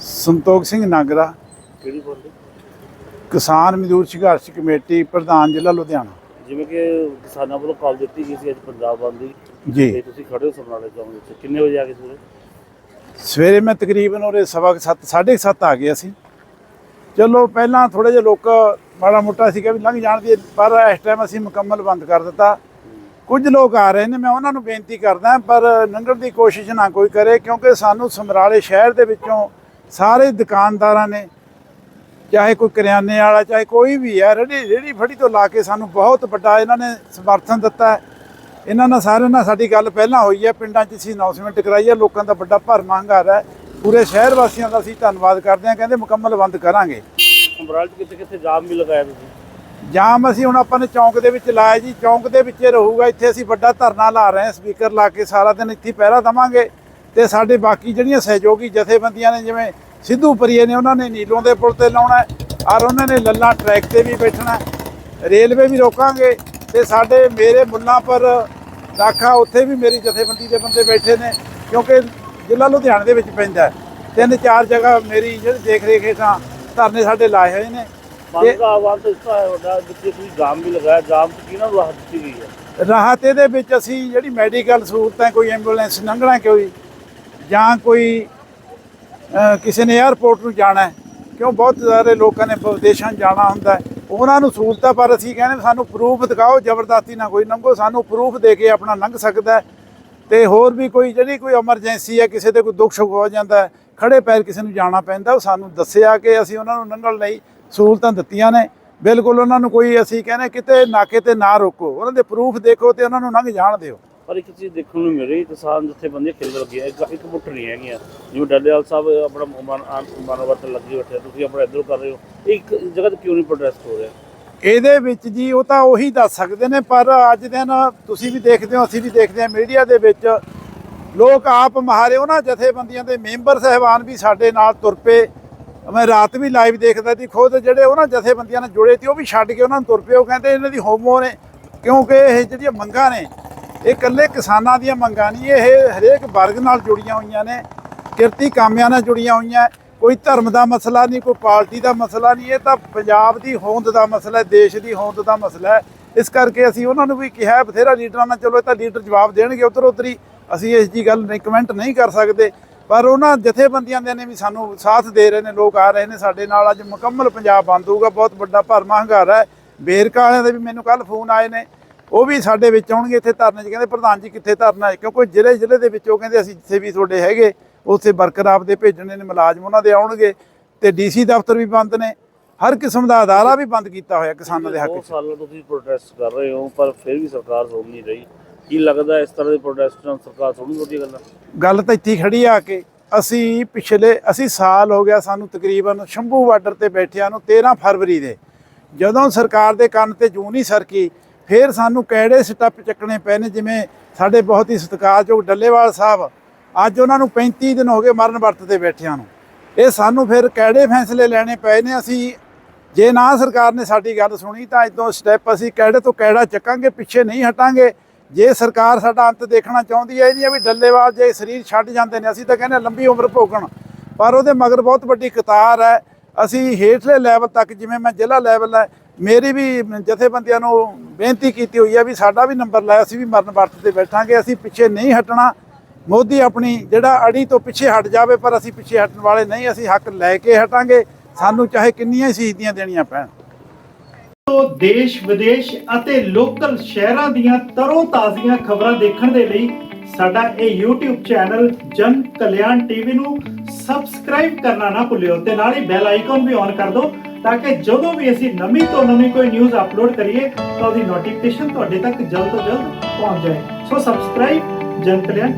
ਸੰਤੋਖ ਸਿੰਘ ਨਾਗਰਾ। ਕਿਹੜੀ ਬੋਲਦੇ ਕਿਸਾਨ ਮਜ਼ਦੂਰ ਸੰਘਰਸ਼ ਕਮੇਟੀ ਪ੍ਰਧਾਨ ਜ਼ਿਲ੍ਹਾ ਲੁਧਿਆਣਾ। ਜਿਵੇਂ ਕਿ ਕਿਸਾਨਾਂ ਵੱਲੋਂ ਕਾਲ ਦਿੱਤੀ ਗਈ ਸੀ ਅੱਜ ਪੰਜਾਬ ਬੰਦ ਦੀ। ਜੀ। ਤੁਸੀਂ ਖੜੇ ਹੋ ਸਮਰਾਲੇ ਚੌਂਕ ਵਿੱਚ। ਕਿੰਨੇ ਵਜੇ ਆ ਕੇ ਸਵੇਰੇ? ਸਵੇਰੇ ਮੈਂ ਤਕਰੀਬਨ ਉਰੇ ਸਵਾ 7 7:30 ਆ ਗਿਆ ਸੀ ਚਲੋ ਪਹਿਲਾਂ ਥੋੜੇ ਜਿਹਾ ਲੋਕ ਮਾੜਾ ਮੋਟਾ ਸੀਗਾ ਵੀ ਲੰਘ ਜਾਣ ਦੀ ਪਰ ਇਸ ਟਾਈਮ ਅਸੀਂ ਮੁਕੰਮਲ ਬੰਦ ਕਰ ਦਿੱਤਾ। ਕੁਝ ਲੋਕ ਆ ਰਹੇ ਨੇ, ਮੈਂ ਉਹਨਾਂ ਨੂੰ ਬੇਨਤੀ ਕਰਦਾ ਪਰ ਲੰਘਣ ਦੀ ਕੋਸ਼ਿਸ਼ ਨਾ ਕੋਈ ਕਰੇ, ਕਿਉਂਕਿ ਸਾਨੂੰ ਸਮਰਾਲੇ ਸ਼ਹਿਰ ਦੇ ਵਿੱਚੋਂ ਸਾਰੇ ਦੁਕਾਨਦਾਰਾਂ ਨੇ, ਚਾਹੇ ਕੋਈ ਕਰਿਆਨੇ ਵਾਲਾ, ਚਾਹੇ ਕੋਈ ਵੀ ਹੈ ਰੇੜੀ ਰੇੜੀ ਫੜੀ ਤੋਂ ਲਾ ਕੇ ਸਾਨੂੰ ਬਹੁਤ ਵੱਡਾ ਇਹਨਾਂ ਨੇ ਸਮਰਥਨ ਦਿੱਤਾ ਇਹਨਾਂ ਨਾਲ ਸਾਰਿਆਂ ਨਾਲ ਸਾਡੀ ਗੱਲ ਪਹਿਲਾਂ ਹੋਈ ਹੈ, ਪਿੰਡਾਂ 'ਚ ਅਸੀਂ ਅਨਾਉਂਸਮੈਂਟ ਕਰਾਈ ਹੈ, ਲੋਕਾਂ ਦਾ ਵੱਡਾ ਭਰਮਾ ਹੰਗਾਰਾ ਹੈ। ਪੂਰੇ ਸ਼ਹਿਰ ਵਾਸੀਆਂ ਦਾ ਅਸੀਂ ਧੰਨਵਾਦ ਕਰਦੇ ਹਾਂ ਕਹਿੰਦੇ ਮੁਕੰਮਲ ਬੰਦ ਕਰਾਂਗੇ। 'ਚ ਕਿੱਥੇ ਕਿੱਥੇ ਜਾਮ ਵੀ ਲਗਾਇਆ ਤੁਸੀਂ? ਜਾਮ ਅਸੀਂ ਹੁਣ ਆਪਾਂ ਨੇ ਚੌਂਕ ਦੇ ਵਿੱਚ ਲਾਇਆ ਜੀ ਚੌਂਕ ਦੇ ਵਿੱਚ ਰਹੂਗਾ ਇੱਥੇ ਅਸੀਂ ਵੱਡਾ ਧਰਨਾ ਲਾ ਰਹੇ ਹਾਂ ਸਪੀਕਰ ਲਾ ਕੇ ਸਾਰਾ ਦਿਨ ਇੱਥੇ ਪਹਿਰਾ ਦਵਾਂਗੇ। ਤੇ ਸਾਡੇ ਬਾਕੀ ਜਿਹੜੀਆਂ ਸਹਿਯੋਗੀ ਜਥੇਬੰਦੀਆਂ ਨੇ ਜਿਵੇਂ ਸਿੱਧੂ ਪਰੀਏ ਨੇ ਉਹਨਾਂ ਨੇ ਨੀਲੋਂ ਦੇ ਪੁਲ ਤੇ ਲਾਉਣਾ ਔਰ ਉਹਨਾਂ ਨੇ ਲੱਲਾ ਟਰੈਕ ਤੇ ਵੀ ਬੈਠਣਾ। ਰੇਲਵੇ ਵੀ ਰੋਕਾਂਗੇ ਤੇ ਸਾਡੇ ਮੇਰੇ ਮੁੱਲਾਂ ਪਰ ਦਾਖਾ ਉੱਥੇ ਵੀ ਮੇਰੀ ਜਥੇਬੰਦੀ ਦੇ ਬੰਦੇ ਬੈਠੇ ਨੇ ਕਿਉਂਕਿ ਜ਼ਿਲ੍ਹਾ ਲੁਧਿਆਣੇ ਦੇ ਵਿੱਚ ਪੈਂਦਾ। ਤਿੰਨ ਚਾਰ ਜਗ੍ਹਾ ਮੇਰੀ ਜਿਹੜੀ ਦੇਖ ਰੇਖ ਹੇਠਾਂ ਧਰਨੇ ਸਾਡੇ ਲਾਏ ਹੋਏ ਨੇ ਬੰਦ ਦਾ ਆਵਾਜ਼ ਤਾਂ ਇਸ ਤਰ੍ਹਾਂ ਹੈ ਵੱਡਾ ਜਿੱਥੇ ਤੁਸੀਂ ਜਾਮ ਵੀ ਲਗਾਇਆ ਜਾਮ ਤੋਂ ਕਿਹਨਾਂ ਨੂੰ ਰਾਹਤ ਦਿੱਤੀ ਗਈ ਹੈ ਰਾਹਤ ਇਹਦੇ ਵਿੱਚ ਅਸੀਂ ਜਿਹੜੀ ਮੈਡੀਕਲ ਸਹੂਲਤਾਂ ਕੋਈ ਐਂਬੂਲੈਂਸ ਲੰਘਣਾ ਕੋਈ ਜਾਂ ਕੋਈ ਕਿਸੇ ਨੇ 에ਅਰਪੋਰਟ ਨੂੰ ਜਾਣਾ ਕਿਉਂ ਬਹੁਤ ਸਾਰੇ ਲੋਕਾਂ ਨੇ ਵਿਦੇਸ਼ਾਂ ਜਾਣਾ ਹੁੰਦਾ ਉਹਨਾਂ ਨੂੰ ਸਹੂਲਤਾਂ ਪਰ ਅਸੀਂ ਕਹਿੰਦੇ ਸਾਨੂੰ ਪ੍ਰੂਫ ਦਿਖਾਓ ਜ਼ਬਰਦਸਤੀ ਨਾ ਕੋਈ ਲੰਘੋ ਸਾਨੂੰ ਪ੍ਰੂਫ ਦੇ ਕੇ ਆਪਣਾ ਲੰਘ ਸਕਦਾ। ਤੇ ਹੋਰ ਵੀ ਕੋਈ ਜਿਹੜੀ ਕੋਈ ਐਮਰਜੈਂਸੀ ਹੈ ਕਿਸੇ ਦੇ ਕੋਈ ਦੁੱਖ ਸੁੱਖ ਹੋ ਜਾਂਦਾ ਹੈ, ਖੜੇ ਪੈਰ ਕਿਸੇ ਨੂੰ ਜਾਣਾ ਪੈਂਦਾ ਉਹ ਸਾਨੂੰ ਦੱਸਿਆ ਕਿ ਅਸੀਂ ਉਹਨਾਂ ਨੂੰ ਲੰਘਣ ਲਈ ਸਹੂਲਤਾਂ ਦਿੱਤੀਆਂ ਨੇ। ਬਿਲਕੁਲ ਉਹਨਾਂ ਨੂੰ ਕੋਈ ਅਸੀਂ ਕਹਿੰਦੇ ਕਿਤੇ ਨਾਕੇ ਤੇ ਨਾ ਰੋਕੋ ਉਹਨਾਂ ਦੇ ਪ੍ਰੂਫ ਦੇਖੋ ਤੇ ਉਹਨਾਂ ਨੂੰ ਲੰਘ ਜਾਣ ਦਿਓ। ਪਰ ਇੱਕ ਚੀਜ਼ ਦੇਖਣ ਨੂੰ ਮਿਲ ਰਹੀ ਕਿਸਾਨ ਜਥੇਬੰਦੀਆਂ ਖਿਲ ਲੱਗੀਆਂ ਇੱਕ ਇੱਕ ਮੁੱਠ ਨਹੀਂ ਹੈਗੀਆਂ। ਜਿਵੇਂ ਡੱਲੇਵਾਲ ਸਾਹਿਬ ਆਪਣਾ ਮਾਨਵਤ ਲੱਗੀ ਬੈਠੇ ਤੁਸੀਂ ਆਪਣਾ ਇੱਧਰ ਕਰ ਰਹੇ ਹੋ। ਇੱਕ ਜਗ੍ਹਾ ਤੇ ਕਿਉਂ ਨਹੀਂ ਪ੍ਰੋਟੈਸਟ ਹੋ ਰਿਹਾ? ਇਹਦੇ ਵਿੱਚ ਜੀ ਉਹ ਤਾਂ ਉਹੀ ਦੱਸ ਸਕਦੇ ਨੇ, ਪਰ ਅੱਜ ਦਿਨ ਤੁਸੀਂ ਵੀ ਦੇਖਦੇ ਹੋ, ਅਸੀਂ ਵੀ ਦੇਖਦੇ ਹਾਂ ਮੀਡੀਆ ਦੇ ਵਿੱਚ। ਲੋਕ ਆਪ ਮਹਾਰੇ ਉਹਨਾਂ ਜਥੇਬੰਦੀਆਂ ਦੇ ਮੈਂਬਰ ਸਹਿਬਾਨ ਵੀ ਸਾਡੇ ਨਾਲ ਤੁਰ ਪਏ। ਮੈਂ ਰਾਤ ਵੀ ਲਾਈਵ ਦੇਖਦਾ ਸੀ, ਖੁਦ ਜਿਹੜੇ ਉਹਨਾਂ ਜਥੇਬੰਦੀਆਂ ਨਾਲ ਜੁੜੇ ਸੀ, ਉਹ ਵੀ ਛੱਡ ਕੇ ਉਹਨਾਂ ਨੂੰ ਤੁਰ ਪਏ। ਉਹ ਕਹਿੰਦੇ ਇਹਨਾਂ ਦੀ ਹੋਮੋ ਨੇ, ਕਿਉਂਕਿ ਇਹ ਜਿਹੜੀਆਂ ਮੰਗਾਂ ਨੇ, ਇਹ ਇਕੱਲੇ ਕਿਸਾਨਾਂ ਦੀਆਂ ਮੰਗਾਂ ਨਹੀਂ, ਇਹ ਹਰੇਕ ਵਰਗ ਨਾਲ ਜੁੜੀਆਂ ਹੋਈਆਂ ਨੇ, ਕਿਰਤੀ ਕਾਮਿਆਂ ਨਾਲ ਜੁੜੀਆਂ ਹੋਈਆਂ। ਕੋਈ ਧਰਮ ਦਾ ਮਸਲਾ ਨਹੀਂ, ਕੋਈ ਪਾਰਟੀ ਦਾ ਮਸਲਾ ਨਹੀਂ, ਇਹ ਤਾਂ ਪੰਜਾਬ ਦੀ ਹੋਂਦ ਦਾ ਮਸਲਾ ਹੈ, ਦੇਸ਼ ਦੀ ਹੋਂਦ ਦਾ ਮਸਲਾ ਹੈ। ਇਸ ਕਰਕੇ ਅਸੀਂ ਉਹਨਾਂ ਨੂੰ ਵੀ ਕਿਹਾ ਬਥੇਰਾ ਲੀਡਰਾਂ ਨਾਲ ਚਲੋ ਇਹ ਤਾਂ ਲੀਡਰ ਜਵਾਬ ਦੇਣਗੇ, ਉਧਰ ਉਧਰੀ ਅਸੀਂ ਇਸ ਜੀ ਗੱਲ ਨਹੀਂ ਕਮੈਂਟ ਨਹੀਂ ਕਰ ਸਕਦੇ। ਪਰ ਉਹਨਾਂ ਜਥੇਬੰਦੀਆਂ ਦੇ ਨੇ ਵੀ ਸਾਨੂੰ ਸਾਥ ਦੇ ਰਹੇ ਨੇ, ਲੋਕ ਆ ਰਹੇ ਨੇ ਸਾਡੇ ਨਾਲ। ਅੱਜ ਮੁਕੰਮਲ ਪੰਜਾਬ ਬੰਦ ਹੋਊਗਾ, ਬਹੁਤ ਵੱਡਾ ਭਰਮਾ ਹੰਗਾਰਾ ਹੈ। ਬੇਰਕਾ ਵਾਲਿਆਂ ਦੇ ਵੀ ਮੈਨੂੰ ਕੱਲ ਫੋਨ ਆਏ ਨੇ, ਉਹ ਵੀ ਸਾਡੇ ਵਿੱਚ ਆਉਣਗੇ ਇੱਥੇ ਧਰਨੇ 'ਚ, ਕਹਿੰਦੇ ਪ੍ਰਧਾਨ ਜੀ ਕਿੱਥੇ ਧਰਨਾ ਹੈ? ਕਿਉਂਕਿ ਜ਼ਿਲ੍ਹੇ ਜ਼ਿਲ੍ਹੇ ਦੇ ਵਿੱਚ, ਉਹ ਕਹਿੰਦੇ ਅਸੀਂ ਜਿੱਥੇ ਵੀ ਤੁਹਾਡੇ ਹੈਗੇ। ਉੱਥੇ ਵਰਕਰ ਆਪਦੇ ਭੇਜਣੇ ਨੇ ਮੁਲਾਜ਼ਮ ਉਹਨਾਂ ਦੇ ਆਉਣਗੇ ਤੇ ਡੀਸੀ ਦਫ਼ਤਰ ਵੀ ਬੰਦ ਨੇ। ਹਰ ਕਿਸਮ ਦਾ ਅਦਾਰਾ ਵੀ ਬੰਦ ਕੀਤਾ ਹੋਇਆ ਕਿਸਾਨਾਂ ਦੇ ਹੱਕ 'ਚ। ਸਾਲਾਂ ਤੋਂ ਤੁਸੀਂ ਪ੍ਰੋਟੈਸਟ ਕਰ ਰਹੇ ਹੋ ਪਰ ਫਿਰ ਵੀ ਸਰਕਾਰ ਸੁਣ ਨਹੀਂ ਰਹੀ। ਕੀ ਲੱਗਦਾ ਇਸ ਤਰ੍ਹਾਂ ਦੇ ਪ੍ਰੋਟੈਸਟ ਨਾਲ ਸਰਕਾਰ ਸੁਣੀ ਤੁਹਾਡੀ ਗੱਲਾਂ? ਗੱਲ ਤਾਂ ਇੱਥੇ ਖੜੀ ਆ ਕੇ ਅਸੀਂ ਪਿਛਲੇ ਅਸੀਂ ਸਾਲ ਹੋ ਗਿਆ ਸਾਨੂੰ ਤਕਰੀਬਨ ਸ਼ੰਭੂ ਬਾਰਡਰ ਤੇ ਬੈਠਿਆਂ ਨੂੰ 13 ਫਰਵਰੀ ਦੇ ਜਦੋਂ ਸਰਕਾਰ ਦੇ ਕੰਨ ਤੇ ਜੂੰ ਨਹੀਂ ਸਰਕੀ ਫਿਰ ਸਾਨੂੰ ਕਿਹੜੇ ਸਟੈਪ ਚੱਕਣੇ ਪਏ ਨੇ ਜਿਵੇਂ ਸਾਡੇ ਬਹੁਤ ਹੀ ਸਤਿਕਾਰਯੋਗ ਡੱਲੇਵਾਲ ਸਾਹਿਬ ਅੱਜ ਉਹਨਾਂ ਨੂੰ 35 ਦਿਨ ਹੋ ਗਏ ਮਰਨ ਵਰਤ ਤੇ ਬੈਠਿਆਂ ਨੂੰ। ਇਹ ਸਾਨੂੰ ਫਿਰ ਕਿਹੜੇ ਫੈਸਲੇ ਲੈਣੇ ਪਏ ਨੇ? ਅਸੀਂ ਜੇ ਨਾ ਸਰਕਾਰ ਨੇ ਸਾਡੀ ਗੱਲ ਸੁਣੀ ਤਾਂ ਇਦੋਂ ਸਟੈਪ ਅਸੀਂ ਕਿਹੜੇ ਤੋਂ ਕਿਹੜਾ ਚੱਕਾਂਗੇ, ਪਿੱਛੇ ਨਹੀਂ ਹਟਾਂਗੇ। ਜੇ ਸਰਕਾਰ ਸਾਡਾ ਅੰਤ ਦੇਖਣਾ ਚਾਹੁੰਦੀ ਹੈ ਇਹਦੀਆਂ ਵੀ ਡੱਲੇਵਾਲ ਜੇ ਸਰੀਰ ਛੱਡ ਜਾਂਦੇ ਨੇ, ਅਸੀਂ ਤਾਂ ਕਹਿੰਦੇ ਲੰਬੀ ਉਮਰ ਭੋਗਣ। ਪਰ ਉਹਦੇ ਮਗਰ ਬਹੁਤ ਵੱਡੀ ਕਤਾਰ ਹੈ। ਅਸੀਂ ਹੇਠਲੇ ਲੈਵਲ ਤੱਕ, ਜਿਵੇਂ ਮੈਂ ਜ਼ਿਲ੍ਹਾ ਲੈਵਲ ਹੈ, ਮੇਰੀ ਵੀ ਜਥੇਬੰਦੀਆਂ ਨੂੰ ਬੇਨਤੀ ਕੀਤੀ ਹੋਈ ਹੈ ਵੀ ਸਾਡਾ ਵੀ ਨੰਬਰ ਲਾਇਆ ਅਸੀਂ ਵੀ ਮਰਨ ਵਰਤ ਤੇ ਬੈਠਾਂਗੇ। ਅਸੀਂ ਪਿੱਛੇ ਨਹੀਂ ਹਟਣਾ। ਮੋਦੀ ਆਪਣੀ ਜਿਹੜਾ ਅੜੀ ਤੋਂ ਪਿੱਛੇ ਹਟ ਜਾਵੇ, ਪਰ ਅਸੀਂ ਪਿੱਛੇ ਹਟਣ ਵਾਲੇ ਨਹੀਂ, ਅਸੀਂ ਹੱਕ ਲੈ ਕੇ ਹਟਾਂਗੇ। ਸਾਨੂੰ ਚਾਹੇ ਕਿੰਨੀਆਂ ਸ਼ਹੀਦੀਆਂ ਦੇਣੀਆਂ ਪੈਣ। ਤੋਂ ਦੇਸ਼, ਵਿਦੇਸ਼ ਅਤੇ ਲੋਕਲ ਸ਼ਹਿਰਾਂ ਦੀਆਂ ਤਰੋ ਤਾਜ਼ੀਆਂ ਖਬਰਾਂ ਦੇਖਣ ਦੇ ਲਈ ਸਾਡਾ ਇਹ YouTube ਚੈਨਲ ਜਨ ਕਲਿਆਣ ਟੀਵੀ ਨੂੰ ਸਬਸਕ੍ਰਾਈਬ ਕਰਨਾ ਨਾ ਭੁੱਲਿਓ ਤੇ ਨਾਲ ਹੀ ਬੈਲ ਆਈਕਨ ਵੀ ਔਨ ਕਰ ਦਿਓ ਤਾਂ ਕਿ ਜਦੋਂ ਵੀ ਅਸੀਂ ਨਵੀਂ ਤੋਂ ਨਵੀਂ ਕੋਈ ਨਿਊਜ਼ ਅਪਲੋਡ ਕਰੀਏ ਤਾਂ ਉਹਦੀ ਨੋਟੀਫਿਕੇਸ਼ਨ ਤੁਹਾਡੇ ਤੱਕ ਜਲਦ ਤੋਂ ਜਲਦ ਪਹੁੰਚ ਜਾਏ। ਸੋ ਸਬਸਕ੍ਰਾਈਬ ਜਨ ਕਲਿਆਣ